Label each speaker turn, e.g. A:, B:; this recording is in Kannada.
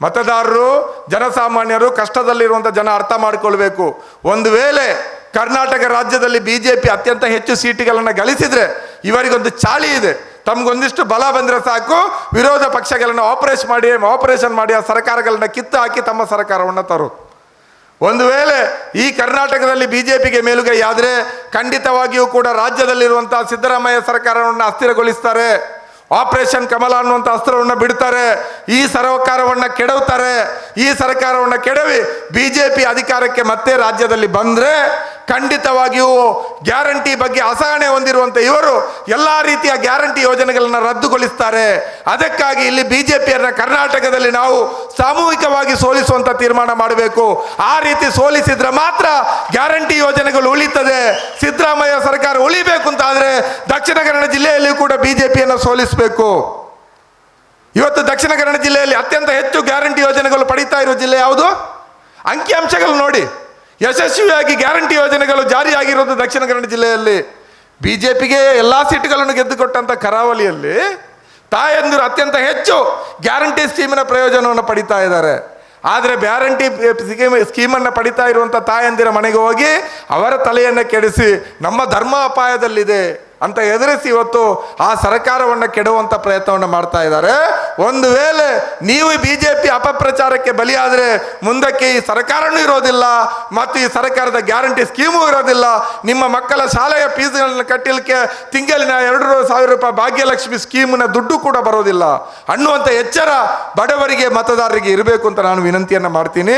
A: ಮತದಾರರು, ಜನಸಾಮಾನ್ಯರು ಕಷ್ಟದಲ್ಲಿರುವಂಥ ಜನ ಅರ್ಥ ಮಾಡಿಕೊಳ್ಬೇಕು. ಒಂದು ವೇಳೆ ಕರ್ನಾಟಕ ರಾಜ್ಯದಲ್ಲಿ ಬಿ ಜೆ ಪಿ ಅತ್ಯಂತ ಹೆಚ್ಚು ಸೀಟುಗಳನ್ನು ಗಳಿಸಿದರೆ ಇವರಿಗೊಂದು ಚಾಳಿ ಇದೆ. ತಮ್ಗೊಂದಿಷ್ಟು ಬಲ ಬಂದರೆ ಸಾಕು, ವಿರೋಧ ಪಕ್ಷಗಳನ್ನು ಆಪರೇಷನ್ ಮಾಡಿ ಆಪರೇಷನ್ ಮಾಡಿ, ಆ ಸರ್ಕಾರಗಳನ್ನ ಕಿತ್ತು ಹಾಕಿ ತಮ್ಮ ಸರ್ಕಾರವನ್ನು ತರು ಒಂದು ವೇಳೆ ಈ ಕರ್ನಾಟಕದಲ್ಲಿ ಬಿ ಜೆ ಪಿಗೆ ಮೇಲುಗೈ ಆದರೆ ಖಂಡಿತವಾಗಿಯೂ ಕೂಡ ರಾಜ್ಯದಲ್ಲಿರುವಂಥ ಸಿದ್ದರಾಮಯ್ಯ ಸರ್ಕಾರವನ್ನು ಅಸ್ಥಿರಗೊಳಿಸ್ತಾರೆ. ಆಪರೇಷನ್ ಕಮಲ ಅನ್ನುವಂಥ ಅಸ್ತ್ರವನ್ನು ಬಿಡ್ತಾರೆ. ಈ ಸರ್ಕಾರವನ್ನು ಕೆಡವುತ್ತಾರೆ ಈ ಸರ್ಕಾರವನ್ನು ಕೆಡವಿ. ಬಿಜೆಪಿ ಅಧಿಕಾರಕ್ಕೆ ಮತ್ತೆ ರಾಜ್ಯದಲ್ಲಿ ಬಂದರೆ ಖಂಡಿತವಾಗಿಯೂ ಗ್ಯಾರಂಟಿ ಬಗ್ಗೆ ಅಸಹನೆ ಹೊಂದಿರುವಂಥ ಇವರು ಎಲ್ಲ ರೀತಿಯ ಗ್ಯಾರಂಟಿ ಯೋಜನೆಗಳನ್ನು ರದ್ದುಗೊಳಿಸ್ತಾರೆ. ಅದಕ್ಕಾಗಿ ಇಲ್ಲಿ ಬಿಜೆಪಿಯನ್ನ ಕರ್ನಾಟಕದಲ್ಲಿ ನಾವು ಸಾಮೂಹಿಕವಾಗಿ ಸೋಲಿಸುವಂತ ತೀರ್ಮಾನ ಮಾಡಬೇಕು. ಆ ರೀತಿ ಸೋಲಿಸಿದ್ರೆ ಮಾತ್ರ ಗ್ಯಾರಂಟಿ ಯೋಜನೆಗಳು ಉಳಿತದೆ. ಸಿದ್ದರಾಮಯ್ಯ ಸರ್ಕಾರ ಉಳಿಬೇಕು ಅಂತ ಆದ್ರೆ ದಕ್ಷಿಣ ಕನ್ನಡ ಜಿಲ್ಲೆಯಲ್ಲಿಯೂ ಕೂಡ ಬಿಜೆಪಿಯನ್ನು ಸೋಲಿಸಬೇಕು. ಇವತ್ತು ದಕ್ಷಿಣ ಕನ್ನಡ ಜಿಲ್ಲೆಯಲ್ಲಿ ಅತ್ಯಂತ ಹೆಚ್ಚು ಗ್ಯಾರಂಟಿ ಯೋಜನೆಗಳು ಪಡೀತಾ ಇರೋ ಜಿಲ್ಲೆ ಯಾವುದು? ಅಂಕಿಅಂಶಗಳು ನೋಡಿ. ಯಶಸ್ವಿಯಾಗಿ ಗ್ಯಾರಂಟಿ ಯೋಜನೆಗಳು ಜಾರಿಯಾಗಿರೋದು ದಕ್ಷಿಣ ಕನ್ನಡ ಜಿಲ್ಲೆಯಲ್ಲಿ. ಬಿ ಜೆ ಪಿಗೆ ಎಲ್ಲ ಸೀಟುಗಳನ್ನು ಗೆದ್ದುಕೊಟ್ಟಂಥ ಕರಾವಳಿಯಲ್ಲಿ ತಾಯಂದಿರು ಅತ್ಯಂತ ಹೆಚ್ಚು ಗ್ಯಾರಂಟಿ ಸ್ಕೀಮಿನ ಪ್ರಯೋಜನವನ್ನು ಪಡಿತಾ ಇದ್ದಾರೆ. ಆದರೆ ಗ್ಯಾರಂಟಿ ಸ್ಕೀಮ್, ಸ್ಕೀಮನ್ನು ಪಡಿತಾ ಇರುವಂಥ ತಾಯಂದಿರ ಮನೆಗೆ ಹೋಗಿ ಅವರ ತಲೆಯನ್ನು ಕೆಡಿಸಿ ನಮ್ಮ ಧರ್ಮ ಅಪಾಯದಲ್ಲಿದೆ. ಅಂತ ಎದುರಿಸಿ ಇವತ್ತು ಆ ಸರ್ಕಾರವನ್ನು ಕೆಡುವಂಥ ಪ್ರಯತ್ನವನ್ನು ಮಾಡ್ತಾ ಇದ್ದಾರೆ. ಒಂದು ವೇಳೆ ನೀವು ಬಿ ಜೆ ಪಿ ಅಪಪ್ರಚಾರಕ್ಕೆ ಬಲಿಯಾದರೆ ಮುಂದಕ್ಕೆ ಈ ಸರ್ಕಾರನೂ ಇರೋದಿಲ್ಲ, ಮತ್ತು ಈ ಸರ್ಕಾರದ ಗ್ಯಾರಂಟಿ ಸ್ಕೀಮು ಇರೋದಿಲ್ಲ. ನಿಮ್ಮ ಮಕ್ಕಳ ಶಾಲೆಯ ಫೀಸ್ಗಳನ್ನು ಕಟ್ಟಲಿಕ್ಕೆ ತಿಂಗಳಿನ ಎರಡು ಸಾವಿರ ರೂಪಾಯಿ ಭಾಗ್ಯಲಕ್ಷ್ಮಿ ಸ್ಕೀಮಿನ ದುಡ್ಡು ಕೂಡ ಬರೋದಿಲ್ಲ. ಅನ್ನುವಂಥ ಎಚ್ಚರ ಬಡವರಿಗೆ, ಮತದಾರರಿಗೆ ಇರಬೇಕು ಅಂತ ನಾನು ವಿನಂತಿಯನ್ನು ಮಾಡ್ತೀನಿ.